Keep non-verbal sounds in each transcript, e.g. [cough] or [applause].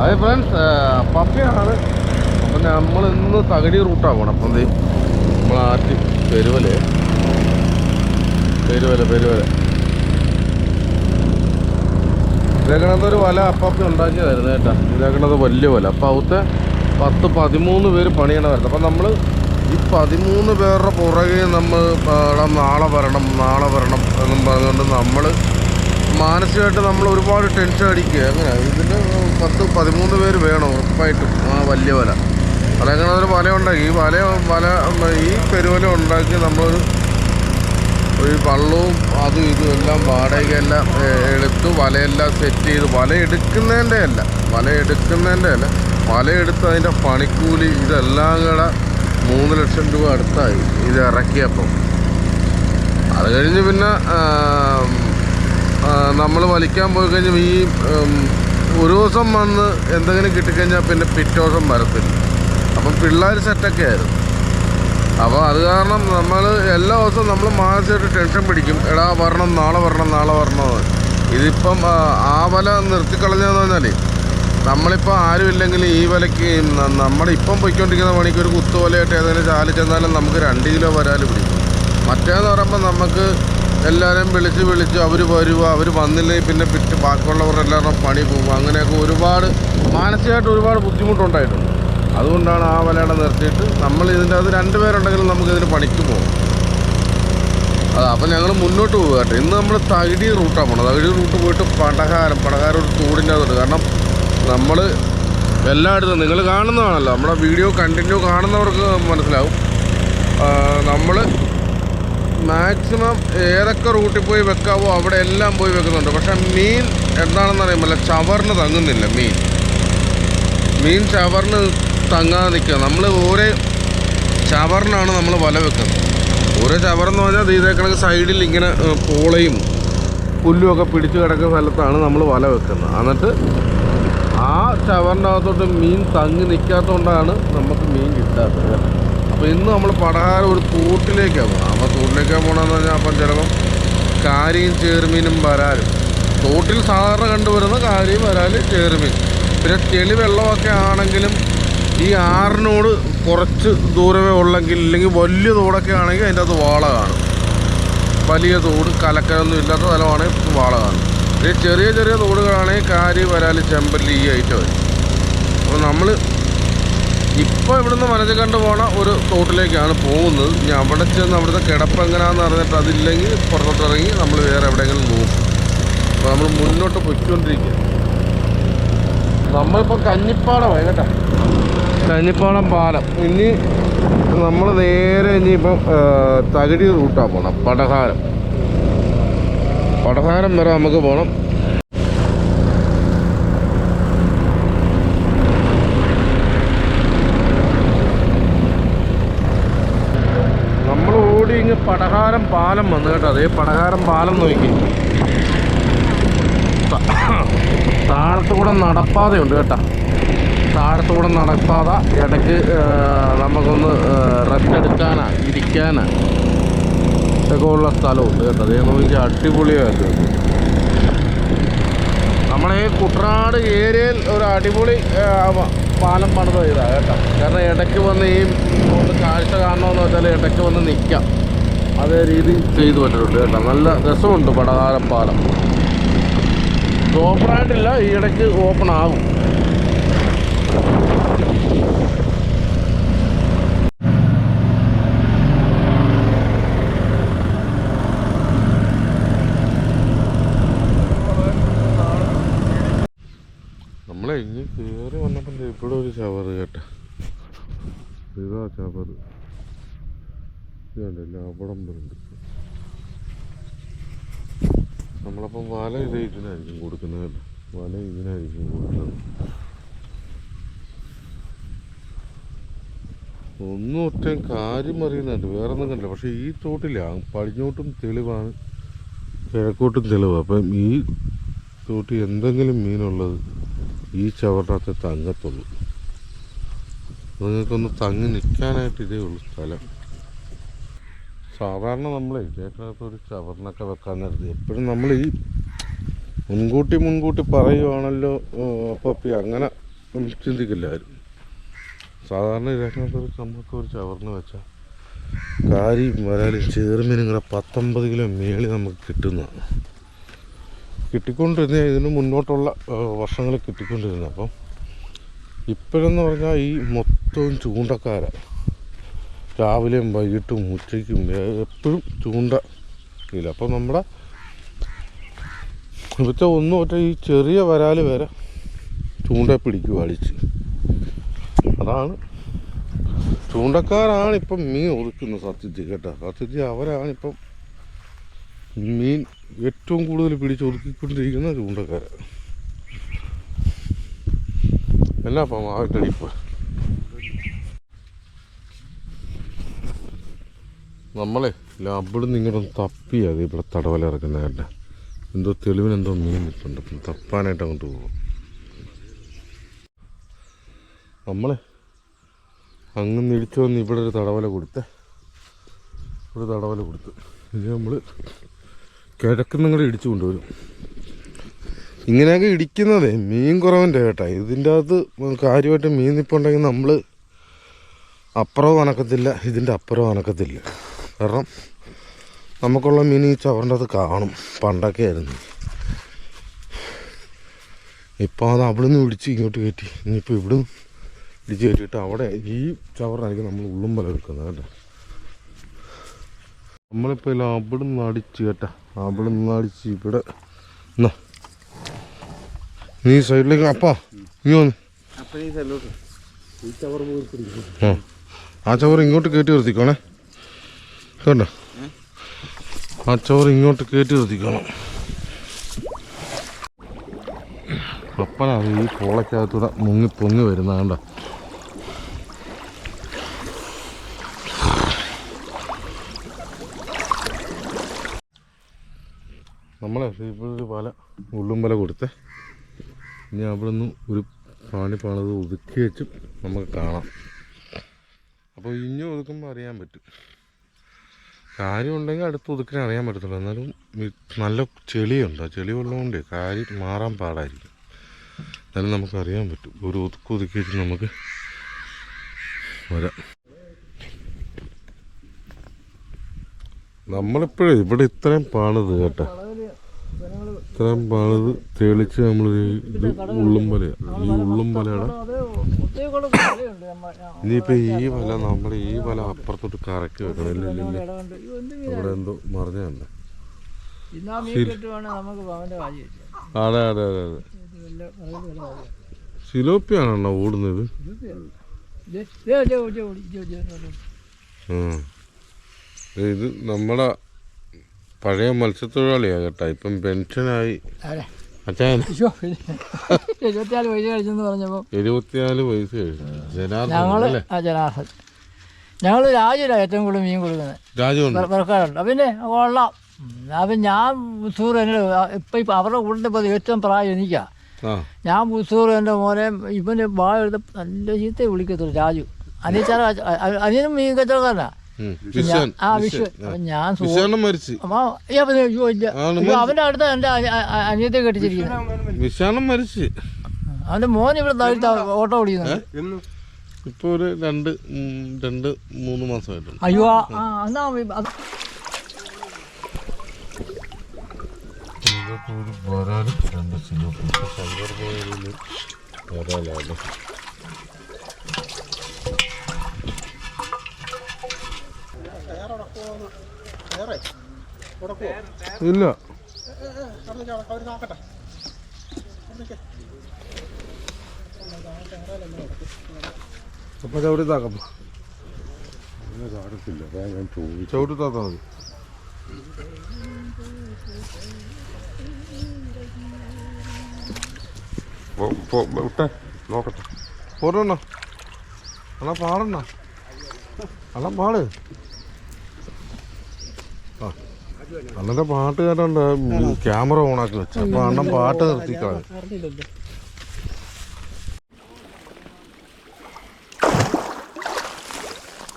അതെ ഫ്രണ്ട്സ് പപ്പയാണ്. അപ്പം നമ്മൾ ഇന്ന് തകഴി റൂട്ടാണ് പോകണം അപ്പം ദേ നമ്മൾ ആറ്റി പെരുവൽ. പെരുവല പെരുവല. ഇതേക്കണത് ഒരു വല അപ്പാപ്പി ഉണ്ടാക്കിയതായിരുന്നു കേട്ടാ. ഇതേക്കണത് വലിയ വല. അപ്പം അവിടുത്തെ പത്ത് പതിമൂന്ന് പേര് പണിയണമായിരുന്നു അപ്പം നമ്മൾ ഈ പതിമൂന്ന് പേരുടെ പുറകെ നമ്മൾ നാളെ വരണം നാളെ വരണം എന്നും പറഞ്ഞുകൊണ്ട് നമ്മൾ മാനസികമായിട്ട് നമ്മൾ ഒരുപാട് ടെൻഷൻ അടിക്കുക. അങ്ങനെ ഇതിന് പത്ത് പതിമൂന്ന് പേര് വേണം ഉറപ്പായിട്ടും ആ വലിയ വല. അതങ്ങനെ ഒരു വല ഉണ്ടാക്കി. ഈ വല വല ഈ പെരുവല ഉണ്ടാക്കി നമ്മൾ ഒരു വള്ളവും അതും ഇതും എല്ലാം വാടകയെല്ലാം എടുത്ത് വലയെല്ലാം സെറ്റ് ചെയ്ത് വല എടുക്കുന്നതിന്റെ അല്ല വല എടുക്കുന്നതിന്റെ അല്ല വല എടുത്ത് അതിന്റെ പണിക്കൂലി ഇതെല്ലാം കൂടെ മൂന്ന് ലക്ഷം രൂപ അടുത്തായി. ഇത് ഇറക്കിയപ്പം. അത് കഴിഞ്ഞ് പിന്നെ നമ്മൾ വലിക്കാൻ പോയി കഴിഞ്ഞാൽ ഈ ഒരു ദിവസം വന്ന് എന്തെങ്കിലും കിട്ടിക്കഴിഞ്ഞാൽ പിന്നെ പിറ്റേ ദിവസം വരത്തില്ല. അപ്പം പിള്ളേർ സെറ്റൊക്കെ ആയിരുന്നു. അപ്പോൾ അത് കാരണം നമ്മൾ എല്ലാ ദിവസവും നമ്മൾ മാനസികമായിട്ട് ടെൻഷൻ പിടിക്കും. എടാ വരണം നാളെ വരണം നാളെ വരണം. ഇതിപ്പം ആ, വല നിർത്തിക്കളഞ്ഞതെന്ന് പറഞ്ഞാൽ നമ്മളിപ്പോൾ ആരുമില്ലെങ്കിൽ ഈ വിലയ്ക്ക് നമ്മളിപ്പം ഇപ്പം പോയിക്കൊണ്ടിരിക്കുന്ന പണിക്ക് ഒരു കുത്തുവലയായിട്ട് ഏതെങ്കിലും ചാലി ചെന്നാലും നമുക്ക് രണ്ട് കിലോ വരാൽ പിടിക്കും. മറ്റേന്ന് പറയുമ്പോൾ നമുക്ക് എല്ലാവരെയും വിളിച്ച് വിളിച്ച് അവർ വരുക അവർ വന്നില്ലെങ്കിൽ പിന്നെ പിറ്റ് ബാക്കിയുള്ളവരെല്ലാവരും പണി പോകും. അങ്ങനെയൊക്കെ ഒരുപാട് മാനസികമായിട്ട് ഒരുപാട് ബുദ്ധിമുട്ടുണ്ടായിട്ടുണ്ട്. അതുകൊണ്ടാണ് ആ വലയുടെ നിർത്തിയിട്ട് നമ്മൾ ഇതിന്റെ അത് രണ്ട് പേരുണ്ടെങ്കിലും നമുക്ക് ഇതിന് പണിക്ക് പോകും. അത് അപ്പം ഞങ്ങൾ മുന്നോട്ട് പോകുക കേട്ടോ. ഇന്ന് നമ്മൾ തകിടി റൂട്ടാണ് പോണത്. തകിടി റൂട്ട് പോയിട്ട് പടകാരം പടകാരം ഒരു തൂടിന്റെ അതുണ്ട് കാരണം നമ്മൾ എല്ലായിടത്തും നിങ്ങൾ കാണുന്നതാണല്ലോ. നമ്മുടെ വീഡിയോ കണ്ടിന്യൂ കാണുന്നവർക്ക് മനസ്സിലാവും. നമ്മൾ മാക്സിമം ഏതൊക്കെ റൂട്ടിൽ പോയി വെക്കാവോ അവിടെ എല്ലാം പോയി വെക്കുന്നുണ്ട്. പക്ഷെ മീൻ എന്താണെന്ന് അറിയുമല്ല ചവറിന് തങ്ങുന്നില്ല മീൻ. മീൻ ചവറിന് തങ്ങാതെ നിൽക്കുക. നമ്മൾ ഓരോ ചവറിനാണ് നമ്മൾ വല വെക്കുന്നത്. ഓരോ ചവറെന്ന് പറഞ്ഞാൽ ഇതേ കണക്ക് സൈഡിൽ ഇങ്ങനെ പോളയും പുല്ലും ഒക്കെ പിടിച്ചു കിടക്കുന്ന സ്ഥലത്താണ് നമ്മൾ വല വെക്കുന്നത്. എന്നിട്ട് ആ ചവറിന്റെ അകത്തോട്ട് മീൻ തങ്ങി നിൽക്കാത്തതുകൊണ്ടാണ് നമുക്ക് മീൻ കിട്ടാത്തത്. കേട്ടോ. അപ്പോൾ ഇന്ന് നമ്മൾ പടഹാരം ഒരു തോട്ടിലേക്കാണ് പോകുന്നത് അപ്പോൾ തോട്ടിലേക്കാണ് പോകണമെന്ന് പറഞ്ഞാൽ അപ്പം ചിലപ്പം കാരിയും ചേർമീനും വരാലും തോട്ടിൽ സാധാരണ കണ്ടുവരുന്ന കാരിയും വരാൽ ചേർമീൻ. പിന്നെ ചെളി വെള്ളമൊക്കെ ആണെങ്കിലും ഈ ആറിനോട് കുറച്ച് ദൂരമേ ഉള്ളെങ്കിൽ ഇല്ലെങ്കിൽ വലിയ തോടൊക്കെ ആണെങ്കിൽ അതിന്റെ അകത്ത് വാള കാണും. വലിയ തോട് കലക്കലൊന്നും ഇല്ലാത്ത സ്ഥലമാണെങ്കിൽ വാള കാണും ഈ ചെറിയ ചെറിയ തോടുകളാണെങ്കിൽ കാരി വരാൽ ചെമ്പല്ലി ഈ ഐറ്റം വരും അപ്പോൾ നമ്മൾ ഇപ്പോൾ ഇവിടുന്ന് മനസ്സിൽ കണ്ട് പോണ ഒരു തോട്ടിലേക്കാണ് പോകുന്നത്. ഇനി അവിടെ ചെന്ന് അവിടുത്തെ കിടപ്പ് എങ്ങനെയാണെന്ന് അറിഞ്ഞിട്ട് അതില്ലെങ്കിൽ പുറത്തോട്ടിറങ്ങി നമ്മൾ വേറെ എവിടെയെങ്കിലും നോക്കും. അപ്പോൾ നമ്മൾ മുന്നോട്ട് പൊയ്ക്കൊണ്ടിരിക്കുക നമ്മളിപ്പോൾ കഞ്ഞിപ്പാടമായി കേട്ടോ. കഞ്ഞിപ്പാടം പാലം. ഇനി നമ്മൾ നേരെ ഇനിയിപ്പം ആ, തകഴി റൂട്ടാണ് പോകണം പടഹാരം. പടഹാരം വരെ നമുക്ക് പോകണം നമ്മൾ ഓടി ഇങ്ങ് പടഹാരം പാലം വന്നു കേട്ടോ. അതേ പടകാരം പാലം നോക്കി. [coughs] താഴത്തുകൂടെ നടപ്പാതയുണ്ട് കേട്ടോ. താഴത്തുകൂടെ നടപ്പാത ഇടയ്ക്ക് നമുക്കൊന്ന് റെസ്റ്റ് എടുക്കാനാ ഇരിക്കാനാ. ഒക്കെ ഉള്ള സ്ഥലമുണ്ട് കേട്ടോ. അതേ നോക്കി അടിപൊളിയായിട്ട് നമ്മളെ ഈ കുട്ടനാട് ഏരിയയിൽ ഒരു അടിപൊളി പാലം പണിത് ചെയ്താ കേട്ടോ. കാരണം ഇടയ്ക്ക് വന്ന് ഈ കാഴ്ച കാണണമെന്ന് വെച്ചാൽ ഇടയ്ക്ക് വന്ന് നിൽക്കാം അതേ രീതി ചെയ്തു പറ്റിട്ടുണ്ട് കേട്ടോ. നല്ല രസമുണ്ട് പടകാലം പാലം. ഓപ്പണായിട്ടില്ല ഈ ഇടയ്ക്ക് ഓപ്പൺ ആകും നമ്മളെ ഇനി കയറി വന്നപ്പോൾ ഇവിടെ ഒരു ചവറ് കേട്ടോ. ഇതാ ചവറ് ഇതുണ്ടല്ലോ അവിടം വരുന്നുണ്ട്. നമ്മളപ്പം വല ഇത് ഇതിനായിരിക്കും കൊടുക്കുന്നത് വല ഇതിനായിരിക്കും കൊടുക്കുന്നത്. ഒന്നും ഒറ്റയും കാര്യം അറിയുന്നുണ്ട് വേറെ ഒന്നും കണ്ടില്ല. പക്ഷേ ഈ തോട്ടില്ല പടിഞ്ഞോട്ടും തെളിവാണ് കിഴക്കോട്ടും തെളിവാണ് അപ്പം ഈ തോട്ടിൽ എന്തെങ്കിലും മീനുള്ളത് ഈ ചവറിനകത്ത് തങ്ങത്തുള്ളൂ. നിങ്ങൾക്കൊന്ന് തങ്ങി നിൽക്കാനായിട്ട് ഇതേ ഉള്ളൂ സ്ഥലം. സാധാരണ നമ്മൾ ഇതേക്കകത്ത് ഒരു ചവറിനൊക്കെ വെക്കാൻ നേരത്ത് എപ്പോഴും നമ്മൾ ഈ മുൻകൂട്ടി മുൻകൂട്ടി പറയുവാണല്ലോ പപ്പി അങ്ങനെ ചിന്തിക്കില്ല ആരും. സാധാരണ ഇതിനകത്ത് ഒരു നമുക്ക് ഒരു ചവറിന് വെച്ചാൽ കാരി വരാലും ചേർമീൻ ഇങ്ങനെ പത്തൊമ്പത് കിലോ മേളി നമുക്ക് കിട്ടുന്നതാണ് കിട്ടിക്കൊണ്ടിരുന്ന ഇതിന് മുന്നോട്ടുള്ള വർഷങ്ങൾ കിട്ടിക്കൊണ്ടിരുന്നത് അപ്പം ഇപ്പോഴെന്ന് പറഞ്ഞാൽ ഈ മൊത്തവും ചൂണ്ടക്കാര. രാവിലെയും വൈകിട്ടും ഉച്ചയ്ക്കും എപ്പോഴും ചൂണ്ട ഇല്ല. അപ്പം നമ്മുടെ ഇവിടുത്തെ ഒന്നും ഒറ്റ ഈ ചെറിയ വരാൽ വരെ ചൂണ്ട പിടിക്കും അടിച്ച്. അതാണ് ചൂണ്ടക്കാരാണ് ഇപ്പം മീൻ ഒതുക്കുന്നത് സത്യത്തിൽ കേട്ടോ. സത്യത്തിൽ അവരാണിപ്പം മീൻ ഏറ്റവും കൂടുതൽ പിടിച്ച് ഒതുക്കിക്കൊണ്ടിരിക്കുന്ന ചൂണ്ടക്കാർ എന്നാ അപ്പം മാവിട്ടടിപ്പ് നമ്മളെ അവിടുന്ന് ഇങ്ങോട്ടൊന്ന് തപ്പിയത് ഇവിടെ തടവല ഇറക്കുന്ന എന്തോ തെളിവിനെന്തോ മീൻ നിൽപ്പുണ്ട് തപ്പാനായിട്ട് അങ്ങോട്ട് പോകും നമ്മളെ അങ്ങ് ഇടിച്ചു വന്ന് ഇവിടെ ഒരു തടവല കൊടുത്ത്. ഒരു തടവല കൊടുത്ത്. ഇനി നമ്മൾ കിഴക്കുന്നങ്ങടെ ഇടിച്ചു കൊണ്ടുവരും. ഇങ്ങനെയൊക്കെ ഇടിക്കുന്നതേ മീൻ കുറവിന്റെ കേട്ടാ. ഇതിന്റെ അകത്ത് കാര്യമായിട്ട് മീൻ നിൽപ്പുണ്ടെങ്കിൽ നമ്മൾ അപ്പുറവും അനക്കത്തില്ല ഇതിന്റെ അപ്പുറവും അനക്കത്തില്ല. കാരണം നമുക്കുള്ള മീൻ ഈ ചവറിന്റെ അത് കാണും. പണ്ടൊക്കെ ആയിരുന്നു. ഇപ്പോൾ അത് അവിടെ നിന്ന് പിടിച്ച് ഇങ്ങോട്ട് കയറ്റി. ഇനിയിപ്പോൾ ഇവിടെ ഇടിച്ച് കയറ്റിയിട്ട് അവിടെ ഈ ചവറിനായിരിക്കും നമ്മൾ ഉള്ളും പല വെക്കുന്നത് കേട്ടോ. നമ്മളിപ്പോൾ ഇല്ല അവിടെ നിന്ന് അടിച്ച് കേട്ടാ. അവിടെ നിന്ന് അടിച്ച് ഇവിടെ. എന്നാ? നീ സൈഡിലേക്ക് അപ്പാ. നീ വന്ന്. ആ. ചവർ ഇങ്ങോട്ട് കയറ്റി നിർത്തിക്കോണേ. കേട്ടോ ആ ചോറ് ഇങ്ങോട്ട് കയറ്റി നിർത്തിക്കണം അപ്പനാണ് ഈ പോളക്കകത്തൂടെ മുങ്ങി പൊങ്ങി വരുന്ന കണ്ട? നമ്മളെ ഇവിടെ പാല പല കൊടുത്ത്. ഇനി അവിടെ നിന്ന് ഒരു പാണി പാണത് ഒതുക്കി വെച്ചും നമുക്ക് കാണാം. അപ്പോൾ ഇഞ്ഞു ഒതുക്കുമ്പോൾ അറിയാൻ പറ്റും. കാര്യമുണ്ടെങ്കിൽ അടുത്ത് ഒതുക്കിനെ അറിയാൻ പറ്റത്തില്ല എന്നാലും നല്ല ചെളിയുണ്ട്. ആ ചെളി ഉള്ളതുകൊണ്ട് കാര്യം മാറാൻ പാടായിരിക്കും. എന്നാലും നമുക്ക് അറിയാൻ പറ്റും. ഒരു ഒതുക്ക് ഒതുക്കി വെച്ച് നമുക്ക് വരാം. നമ്മളിപ്പോഴേ ഇവിടെ ഇത്രയും പാണത് കേട്ടോ. ഇത്രയും പാണത് തെളിച്ച് നമ്മൾ ഇത് ഉള്ളുംബലയാണ് ഈ ഉള്ളുംബലയുടെ ഇനിയിപ്പോ ഈ വല നമ്മുടെ ഈ വല അപ്പുറത്തോട്ട് കറക്കി വെക്കണം. അവിടെ എന്തോ ഇല്ല. അതെ അതെ അതെ അതെ. ഇത് വല്ല അറിവില്ല വല്ല കാര്യം. സിലോപ്പിയാണോ ഓടുന്നത്? ഇത് നമ്മുടെ പഴയ മത്സ്യത്തൊഴിലാളിയാ കേട്ടാ. ഇപ്പം പെൻഷനായി? [laughs] അച്ഛൻ എഴുപത്തിനാല് വയസ്സ് കഴിച്ചെന്ന് പറഞ്ഞപ്പോൾ വയസ്സ് ജനാർദ്ദൻ ജനാർദ്ദൻ ഞങ്ങൾ രാജുലാണ് ഏറ്റവും കൂടുതൽ മീൻ കൊടുക്കുന്നത്. രാജുണ്ട് പെരക്കാരുണ്ട് പിന്നെ കൊള്ളാം. അപ്പം ഞാൻ മുസൂർ എന്നോട് ഇപ്പം ഇപ്പം അവരുടെ കൂടെ ഇപ്പോൾ ഏറ്റവും പ്രായം എനിക്കാ. ഞാൻ മുസൂർ എന്റെ മോനെ ഇവന് വാ എടുത്ത് നല്ല ചീത്ത വിളിക്കത്തുള്ളൂ രാജു. അനിയച്ചാറ അനിയനും മീൻ കച്ചവടക്കാരനാ. ഉം. വിശ്വൻ ആ വിഷു ഞാൻ അവന്റെ അടുത്ത് എന്റെ അനിയത്തെ കെട്ടിച്ചിരിക്കുന്നു. വിശ്വണ്ണൻ മരിച്ച്. അവന്റെ മോൻ ഇവിടെ താഴ്ത്ത ഓട്ടോ ഓടിക്കുന്നു ഇപ്പൊ ഒരു രണ്ട് രണ്ട് മൂന്ന് മാസമായിട്ടുണ്ട്. അയ്യോ എന്നാ സിംഗപ്പൂർ വരാൽ രണ്ട് ഇപ്പൊ ശങ്കർ പോയതിൽ വരാലാണ് ഇല്ല. അപ്പൊ ചവിട്ടി താക്കപ്പ അങ്ങനെ അതാ ഞാൻ ചോദിച്ചു ചവിട്ടി താത്താ മതി വിട്ടേ. നോക്കട്ടെ. പോരണ അല്ല പാടണ്ണ. അല്ല പാട്. അണ്ണന്റെ പാട്ട് കേട്ടോണ്ട് ക്യാമറ ഓണാക്കി വെച്ചു. അപ്പൊ അണ്ണൻ പാട്ട് നിർത്തിക്കളെ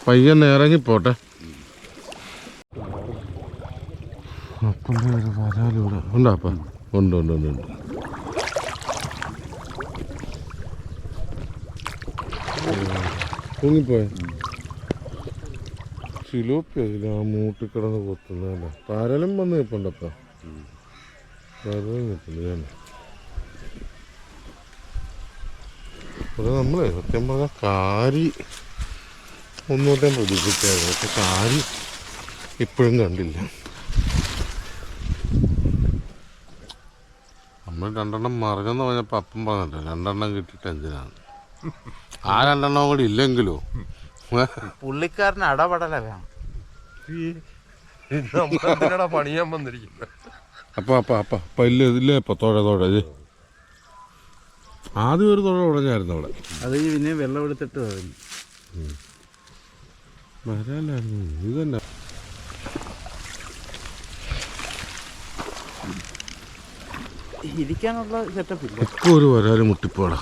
പയ്യന്നെ ഇറങ്ങിപ്പോട്ടെ. അപ്പം ഒരു ആ മൂട്ടി കിടന്ന് കൊത്തുന്നതല്ലേ പരലും വന്ന് നിൽപ്പുണ്ടപ്പ പരലും നിൽപ്പുണ്ട് ഞാൻ അത് നമ്മളെ സത്യം പറഞ്ഞാൽ കാരി ഒന്നുകൂടെ പ്രതീക്ഷിച്ചായിരുന്നു പക്ഷെ കാരി ഇപ്പോഴും കണ്ടില്ല. നമ്മൾ രണ്ടെണ്ണം മറിഞ്ഞെന്ന് പറഞ്ഞപ്പോൾ അപ്പം പറഞ്ഞല്ലോ രണ്ടെണ്ണം കിട്ടിയിട്ട് എന്തിനാണ്? ആ രണ്ടെണ്ണം കൂടി ഇല്ലെങ്കിലോ? പുള്ളിക്കാരന് അടപടല വേണം. നമ്മളെന്തിനാടാ പണിയാൻ വന്നിരിക്കുന്നത് അപ്പ അപ്പ അപ്പ അപ്പ ഇല്ല ഇതില്ലേ ഇപ്പൊ തോഴ തോഴ ഇത് ആദ്യം ഒരു തോഴ ഉടഞ്ഞായിരുന്നു അവിടെ. അത് പിന്നെ വെള്ളം എടുത്തിട്ട് വരാലായിരുന്നു ഇത് തന്നെ ഇരിക്കാനുള്ള സെറ്റപ്പ് ഇല്ല. ഇപ്പൊ ഒരു വരാലും മുട്ടിപ്പോടാ.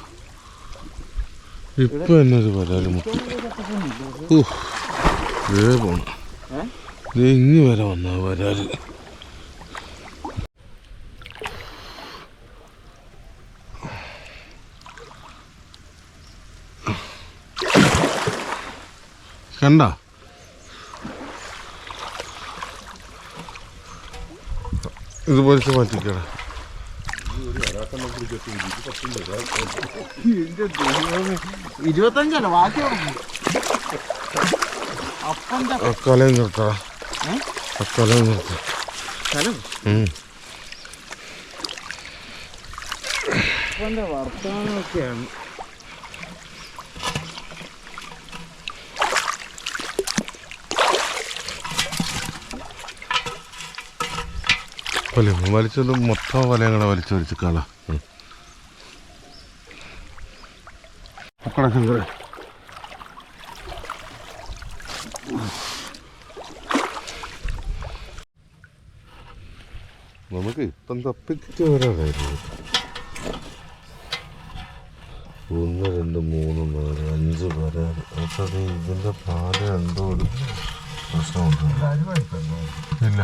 ഇപ്പൊ തന്നെ ഒരു വരാൽ മുട്ടി. ദേ പോണു ഇങ്ങി വരെ വന്ന വരാൽ. കണ്ട? ഇത് പൊലിച്ച് മാറ്റിക്കട ഇരുപത്തഞ്ചല്ല ബാക്കി അപ്പന്റെ അക്കാലം നിർത്താ അക്കാലം നിർത്താം. സ്ഥലം ഉം. അപ്പന്റെ വർത്തമാനമൊക്കെയാണ്. വല വലിച്ചത് മൊത്തം വലയും കൂടെ വലിച്ചു വലിച്ച് കള ശങ്കര നമുക്ക് ഇപ്പം തപ്പിച്ചിട്ട് വരാതായിരുന്നു ഒന്ന് രണ്ട് മൂന്ന് നാല് അഞ്ച് പേര് പക്ഷേ ഇതിന്റെ പാൽ എന്തോ ഒരു പ്രശ്നമുണ്ട്. ഇല്ല.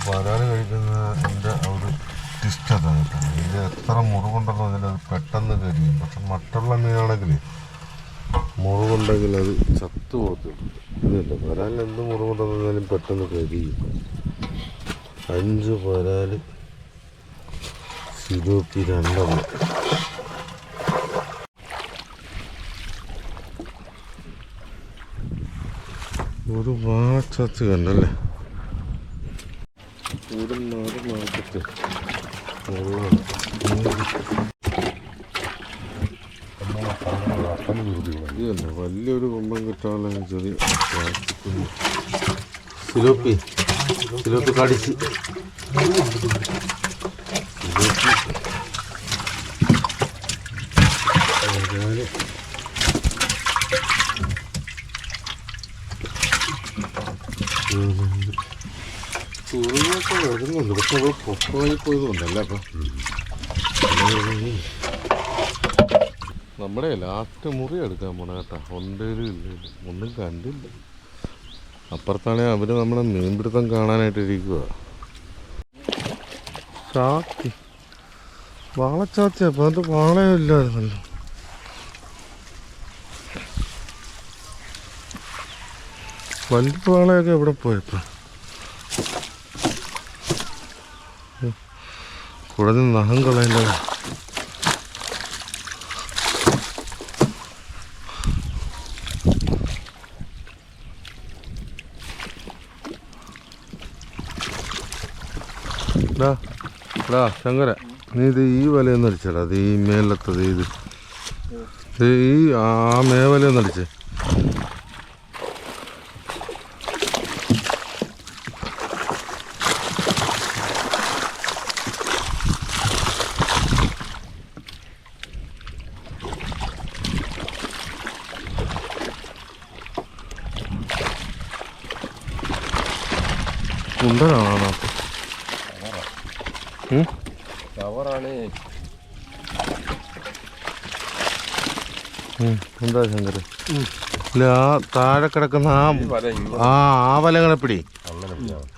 ഇതാണ് നമ്മൾ പാലാൽ കഴിക്കുന്ന എന്റെ ആ ഒരു ടിസ്റ്റ് അതാണ് കേട്ടോ. ഇതിൽ എത്ര മുറിവുണ്ടെന്ന് പറഞ്ഞാൽ അത് പെട്ടെന്ന് കരിയും. പക്ഷെ മറ്റുള്ള മീനാണെങ്കിൽ മുറിവുണ്ടെങ്കിൽ അത് ചത്തു പോകത്തുള്ളൂ. ഇതല്ല പരാൽ എന്ത് മുറിവുണ്ടെന്ന് പറഞ്ഞാലും പെട്ടെന്ന് കരിയും. അഞ്ച് പരാൽ ഇരുപത്തി രണ്ടെണ്ണം ഒരു വാച്ചത്ത് കണ്ടല്ലേ? ഒരു മാറി മാർക്കറ്റ് ഇത് തന്നെ വലിയൊരു കൊമ്പം കിട്ടാനുള്ള ചെറിയ. സിലോപ്പി സിലോപ്പി കടിച്ച് സിലോപ്പി. ചുരുങ്ങൊക്കെ വരുന്നുണ്ട് പക്ഷെ അവൾ പൊക്കമായി പോയതുകൊണ്ടല്ലേ അപ്പം നമ്മുടെ ലാസ്റ്റ് മുറി എടുക്കാൻ പോണ കേട്ടാ. ഒണ്ടേലും ഇല്ല ഒന്നും കണ്ടില്ല. അപ്പുറത്താണെങ്കിൽ അവർ നമ്മളെ മീൻപിടുത്തം കാണാനായിട്ട് ഇരിക്കുക ചാത്തി വാളച്ചാത്തി അപ്പം അത് വാളയും ഇല്ലായിരുന്നല്ലോ. വലിയ വാളയൊക്കെ എവിടെ പോയപ്പോ? കുടഞ്ഞ് നഖം കളയണ്ട ഡാ ഡാ ശങ്കര നീ ഇത് ഈ വലയൊന്നും അടിച്ചടാ. അത് ഈ മേലത്തത് ഇത്. ഈ ആ മേവലയൊന്നും അടിച്ചേ. ആ താഴെ കിടക്കുന്ന ആ ആ ആ വലകളെ പിടി.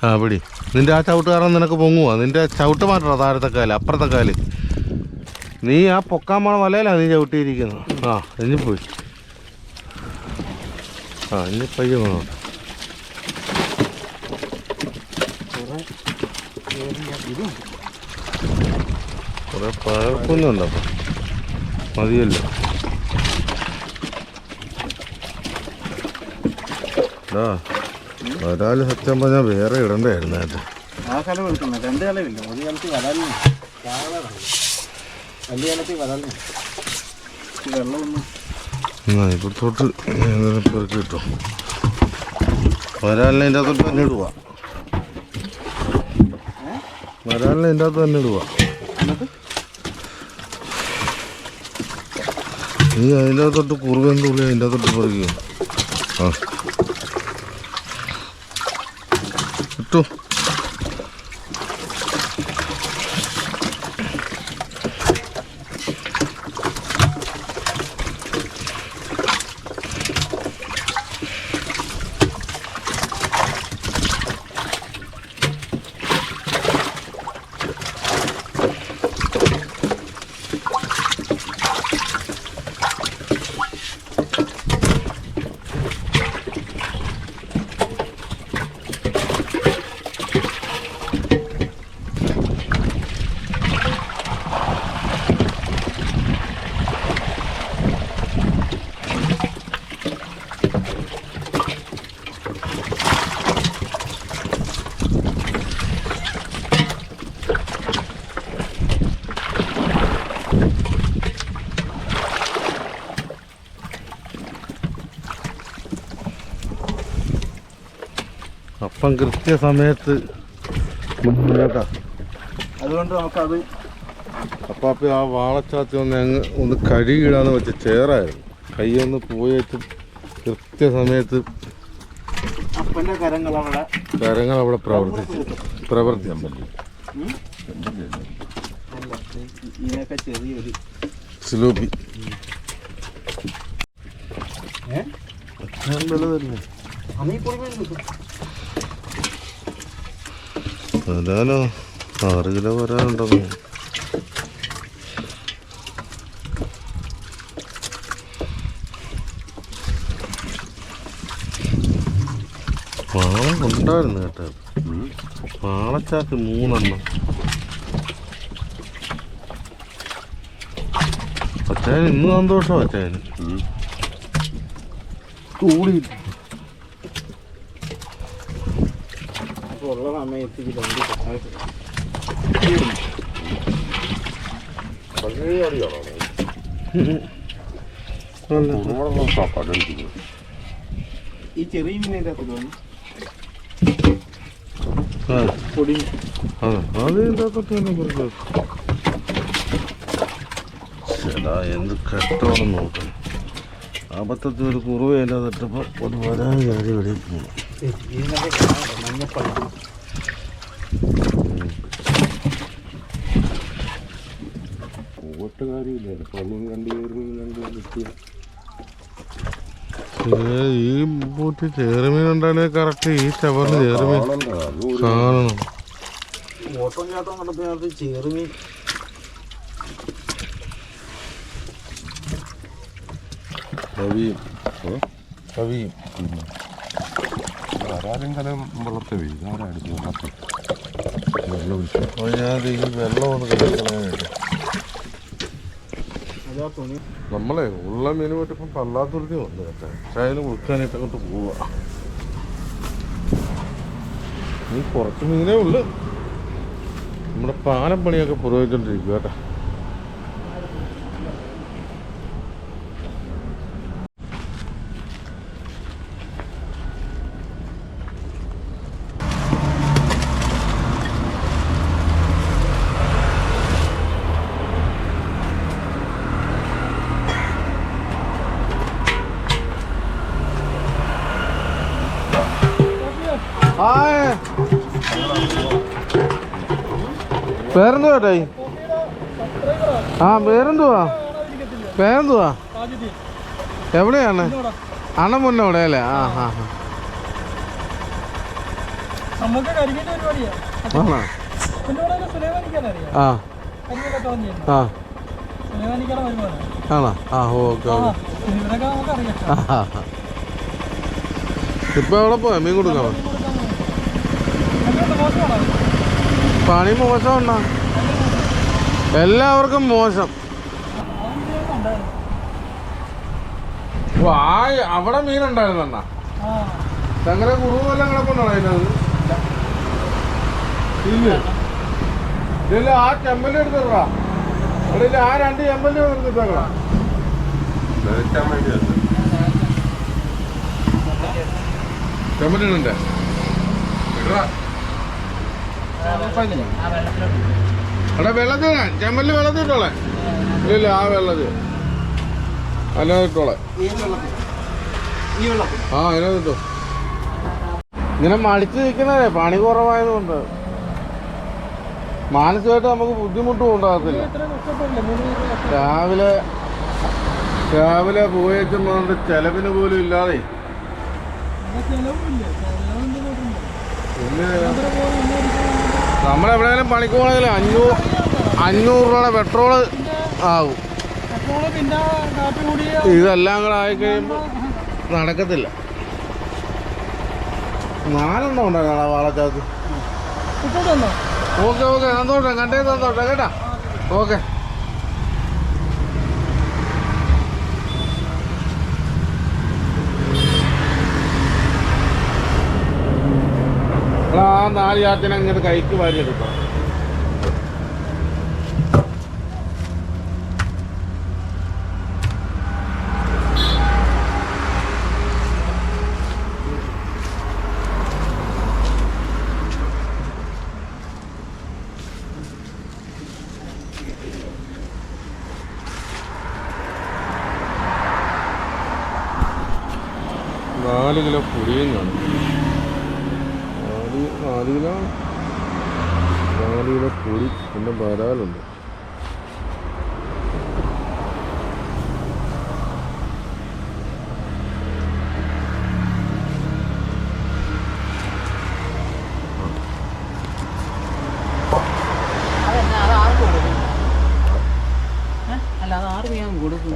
ആ പിടി. നിന്റെ ആ കാരണം നിനക്ക് പൊങ്ങുവാ? നിന്റെ ചവിട്ട് മാറ്റണം താഴത്തെ കാൽ അപ്പുറത്തെ കാൽ? നീ ആ പൊക്കാൻ പോണ മലയിലാണ് നീ ചവിട്ടിയിരിക്കുന്നത്. ആ ഇനി പോയി. ആ ഇനി പയ്യ വേണം കുറെ പഴക്കൊന്നുണ്ടോ? മതിയല്ലോ. ആ ഒരാൾ സത്യം പറഞ്ഞാൽ വേറെ ഇടണ്ടായിരുന്നു അത്. ആ കലം എടുക്കണം. രണ്ട് കലമില്ല? ഒരു കാലത്ത് വരാലിന്. വലിയ കാലത്ത് വരാലിന്. വെള്ളമൊന്നും എന്നാ ഇപ്പുറത്തോട്ട് പെറുക്കി കിട്ടും വരാലിനെ ഇതിന്റെ അകത്തോട്ട് തന്നെ ഇടുക വരാലിനെ ഇതിന്റെ അകത്ത് തന്നെ ഇടുക നീ അതിന്റെ അകത്തോട്ട് കുറുകെന്തുള്ളി അതിന്റെ അകത്തോട്ട് പറയുക ആ. കിട്ടും അപ്പം കൃത്യസമയത്ത് കേട്ടാ അതുകൊണ്ട് നമുക്കത് അപ്പം അപ്പം ആ വാളച്ചാത്തി ഒന്ന് അങ്ങ് ഒന്ന് കഴുകിടാന്ന് വെച്ച ചേറായിരുന്നു. കൈയൊന്ന് പോയിട്ട് കൃത്യസമയത്ത് അപ്പന്റെ കരങ്ങൾ അവിടെ കരങ്ങൾ അവിടെ പ്രവർത്തിച്ചു. പ്രവർത്തിക്കാൻ പറ്റി ഇതിനൊക്കെ ചെറിയൊരു സിലോപ്പി ഏ? വലുതല്ലേ കുടുംബം കിട്ടും വരാനോ ആറ് കിലോ വരാനുണ്ടെന്ന് പാളം ഉണ്ടായിരുന്നു കേട്ടോ. പാളച്ചാക്ക് മൂന്നെണ്ണം. അച്ഛൻ ഇന്ന് സന്തോഷം അച്ഛന് കൂടി ഉള്ള സമയത്ത് ഈ കെട്ടായിട്ട് ഈ ചെറിയ മീനിന്റെ അകത്ത് പൊടി. എന്ത് കഷ്ടമാണ് നോക്കണം അബദ്ധത്തിൽ ഒരു കുറവ് ഇല്ലാതിട്ടപ്പോൾ ഒരു വരാൻ കാര്യം കാണാം മഞ്ഞപ്പള്ളം പോയിട്ട് കാര്യമില്ല പള്ളിയും കണ്ട് കയറി കണ്ട് കിട്ടിയ ഈ ബൂട്ടി ചേറുമീൻ ഉണ്ടാണെങ്കിൽ കറക്റ്റ് ഈ ചവറിന് ചേറുമീൻ കാണണം ഓട്ടം ചാട്ടം നടത്തുന്നത് ചെറുമീൻ കവിയും. കവിയും. വരാലും കലം വെള്ളത്തെ വീഴും ആരാടിച്ചു വെള്ളത്തിൽ വെള്ളം ഒഴിച്ചു അപ്പോൾ ഞാൻ ഈ വെള്ളം ഒന്ന് കഴിക്കണമായിട്ട് അതാ തുണി നമ്മളെ ഉള്ള മീൻ പറ്റിപ്പം പല്ലാത്തുരുത്തി വന്നു കേട്ടെ. പക്ഷേ അതിന് കൊടുക്കാനായിട്ട് അങ്ങോട്ട് പോവാ. നീ കുറച്ച് മീനേ ഉള്ളു. നമ്മുടെ പാലം പണിയൊക്കെ പുരോഗമിച്ചോണ്ടിരിക്കുക കേട്ടോ. പേരെന്തുവാ ഏട്ടായി ആ പേരെന്തുവാ പേരെന്തുവാ എവിടെയാണ്? അണ മുന്നേ അവിടെ അല്ലേ? ആ ഹാ ഇവിടെ ആ. ആണോ? ആ ഓക്കെ ഇപ്പൊ എവിടെ പോയാ? മീൻ മോശമാണോ പണി മോശമുണ്ടോ എല്ലാവർക്കും മോശം. അവിടെ മീനുണ്ടായിരുന്ന ആ ചങ്ങര കുറുവ് വല്ലതും കിടപ്പുണ്ടോ അതിനകത്ത് ഇല്ല. ഇല്ല ആ ചെമ്പല്ലി എടുത്തിട്ടാ. അവിടെ ആ രണ്ട് ചെമ്പല്ലി എടുത്തിട്ടാ നിലയ്ക്കാൻ വേണ്ടിയല്ല. എടാ വെള്ളത്തിൽ ചെമ്പല്ലി വെള്ളത്തിൽ ഇട്ടോളെ ഇല്ല ആ വെള്ളത്തിൽ. അല്ലാതെ ഇട്ടോളെ ആ അതിനകത്ത് ഇട്ടോ ഇങ്ങനെ മടിച്ചു നിൽക്കുന്നതേ പണി കുറവായതുകൊണ്ട്. മാനസികമായിട്ട് നമുക്ക് ബുദ്ധിമുട്ടും ഉണ്ടാകത്തില്ല. രാവിലെ രാവിലെ പോയേച്ചുകൊണ്ട് ചെലവിന് പോലും ഇല്ലാതെ. പിന്നെ നമ്മളെവിടെയെങ്കിലും പണിക്ക് പോകണമെങ്കിൽ അഞ്ഞൂറ് അഞ്ഞൂറ് രൂപയുടെ പെട്രോൾ ആകും. ഇതെല്ലാം കൂടെ ആയിക്കഴിയുമ്പോൾ നടക്കത്തില്ല. നാലെണ്ണം ഇട്ടോട്ട് വന്നോ ഓക്കെ ഓക്കെ തന്നോട്ടെ കണ്ടേ തന്നോട്ടെ കേട്ടാ? ഓക്കെ. നാല് ചാത്തിനെ ഇങ്ങോട്ട് കൈക്ക് വാരി എടുക്കാം നാല് കിലോ പുളിയും കാണും. നാല് നാല് കൂടി പിന്നെ വരാലുണ്ട് കൊടുക്കും ഏ? അല്ല ആറ് ഞാൻ കൊടുക്കും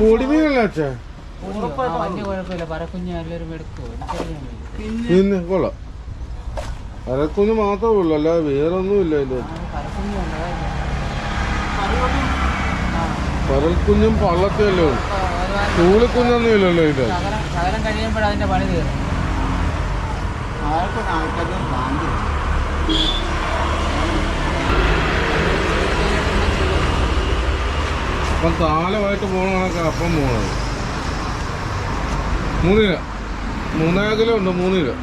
പൊടി മീനല്ലേ അച്ഛാ? വലിയ കുഴപ്പമില്ല പരക്കുഞ്ഞ് എല്ലാവരും എടുക്കുമോ എനിക്കറിയാൻ വയ്യ. പിന്നെ? കൊള്ളാം. അരക്കുഞ്ഞ് മാത്രമേ ഉള്ളൂ അല്ലാതെ വേറെ ഒന്നുമില്ല അതിന്റെ ആ, പരക്കുഞ്ഞ് ഉണ്ട്? അതല്ല. പരൽക്കുഞ്ഞും ഉള്ളൂ. ആ, ചൂളിക്കുഞ്ഞൊന്നും ഇല്ലല്ലോ ഇതിന്റെ ശകലം ശകലം കഴിയുമ്പോൾ അതിന്റെ പണി തീരും. ആർക്കും ആൾക്കാരും ഭ്രാന്തി. അപ്പം താലമായിട്ട് പോകണ കണക്കാണ് അപ്പം പോകണത് മൂന്ന് കിലോ. മൂന്നര കിലോ ഉണ്ട് മൂന്ന് കിലോ.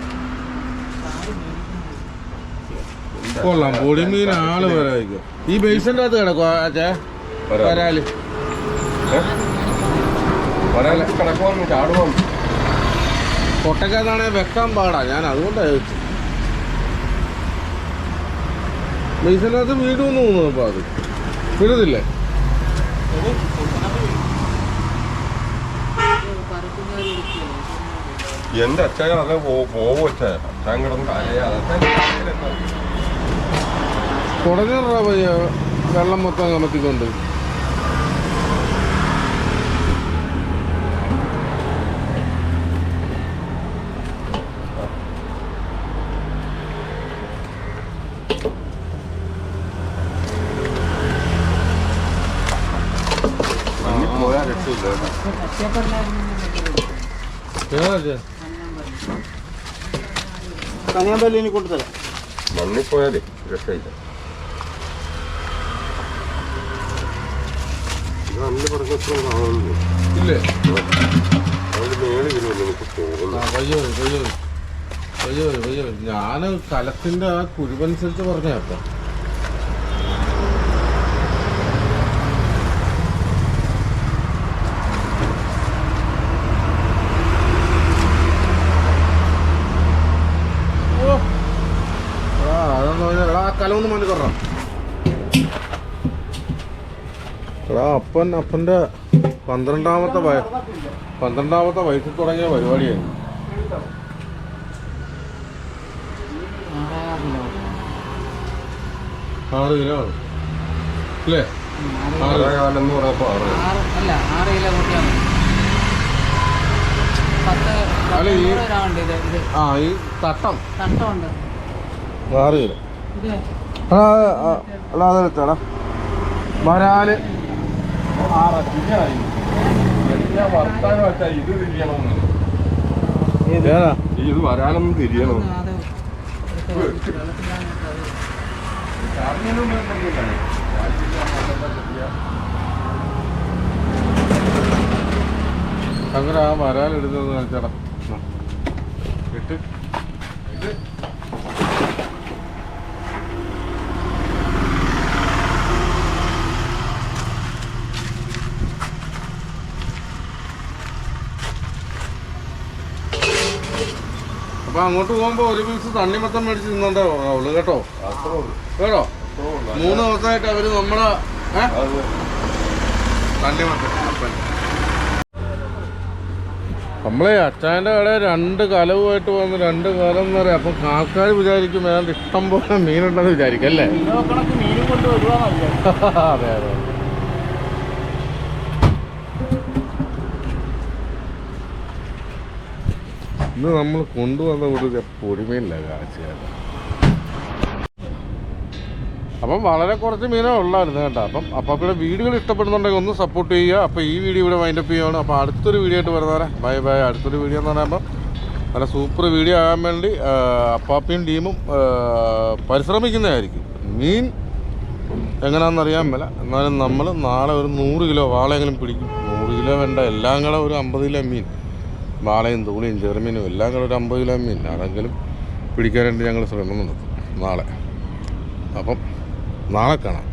കൊള്ളാം. പൊടിമീൻ ആൾ വരായിരിക്കും. ഈ ബേസിന്റെ അകത്ത് കിടക്കും അച്ഛേ വരാൽ. ചാടുവാൻ വെക്കാൻ പാടാ. ഞാൻ അതുകൊണ്ടാ ചോദിച്ചു ബേസിന്റെ അകത്ത് വീടുമെന്ന് തോന്നുന്നു അപ്പൊ അത്. വിടുന്നില്ലേ എന്റെ അച്ഛൻ അത് പോവും അച്ഛൻ അച്ഛൻ കിടന്ന് കരയാ. കുടഞ്ഞിടാ പയ്യ വെള്ളം മൊത്തം കമത്തിക്കൊണ്ട് പോയാൽ രക്ഷയില്ല കേട്ടോ. ഏതാ അച്ഛാ? കൊണ്ടുതരാം. മണ്ണിൽ പോയാലേ രക്ഷയില്ല നല്ല ഇല്ലേ? മേളിൽ വരുമല്ലോ പയ്യോ ഞാൻ കലത്തിന്റെ ആ കുരുവനുസരിച്ച് പറഞ്ഞ അപ്പം പറഞ്ഞാ- എടാ ആ കലമൊന്ന് മതി കുറ എടാ അപ്പൻ അപ്പന്റെ പന്ത്രണ്ടാമത്തെ വയ പന്ത്രണ്ടാമത്തെ വയസ്സിൽ തുടങ്ങിയ പരിപാടിയായിരുന്നു ആറ് കിലോ അല്ലേ ആറ്. കാലെന്ന് ആറ്. അല്ല ആറ് കിലോ അല്ല, ഈ- ആ ഈ തട്ടം. തട്ടമുണ്ട് ആറ് കിലോ. അല്ല വരാൽ. ഇത് തിരിയണം ഏതാ? ഇത് വരാനൊന്നും തിരിയണോ. അങ്ങനെ ആ വരാലെടുത്തത് ചേട്ടാ. ഇട്ട്. അപ്പൊ അങ്ങോട്ട് പോകുമ്പോ ഒരു പീസ് തണ്ണിമത്തം മേടിച്ച് തിന്നണ്ടേ അവൾ കേട്ടോ? കേട്ടോ? മൂന്ന് ദിവസമായിട്ട് അവർ നമ്മളെ നമ്മളെ അച്ചായന്റെ കട രണ്ട് കലവുമായിട്ട് വന്ന് രണ്ട് കാലം എന്ന് പറയാം. അപ്പം ആൾക്കാർ വിചാരിക്കും ഏതാണ്ട് ഇഷ്ടം പോലെ മീനുണ്ടെന്ന് വിചാരിക്കും അല്ലേ? [laughs] അതെ അതെ. ഇന്ന് നമ്മൾ കൊണ്ടുവന്ന ഒരു പൊടിമീനില്ല കാഴ്ചയാണ് അപ്പം വളരെ കുറച്ച് മീനേ ഉള്ളായിരുന്നു കേട്ടോ. അപ്പം അപ്പം ഇവിടെ വീഡിയോകൾ ഇഷ്ടപ്പെടുന്നുണ്ടെങ്കിൽ ഒന്ന് സപ്പോർട്ട് ചെയ്യുക. അപ്പോൾ ഈ വീഡിയോ ഇവിടെ വൈൻഡപ്പ് ചെയ്യുകയാണ് അപ്പോൾ അടുത്തൊരു വീഡിയോ ആയിട്ട് വരുന്നവരെ ബൈ ബൈ അടുത്തൊരു വീഡിയോ എന്ന് പറയുമ്പോൾ നല്ല സൂപ്പർ വീഡിയോ ആകാൻ വേണ്ടി അപ്പാപ്പയും ടീമും പരിശ്രമിക്കുന്നതായിരിക്കും. മീൻ എങ്ങനെയാണെന്ന് അറിയാൻ മേല. എന്നാലും നമ്മൾ നാളെ ഒരു നൂറ് കിലോ വാളയെങ്കിലും പിടിക്കും. നൂറ് കിലോ വേണ്ട. എല്ലാം കൂടെ ഒരു അമ്പത് കിലോ മീൻ. വാളയും തൂളിയും ചെറുമീനും എല്ലാം കൂടെ ഒരു അമ്പത് കിലോ മീൻ അതെങ്കിലും പിടിക്കാനായിട്ട് ഞങ്ങൾ ശ്രമം നടത്തും നാളെ. അപ്പം നാളെ കാണാം.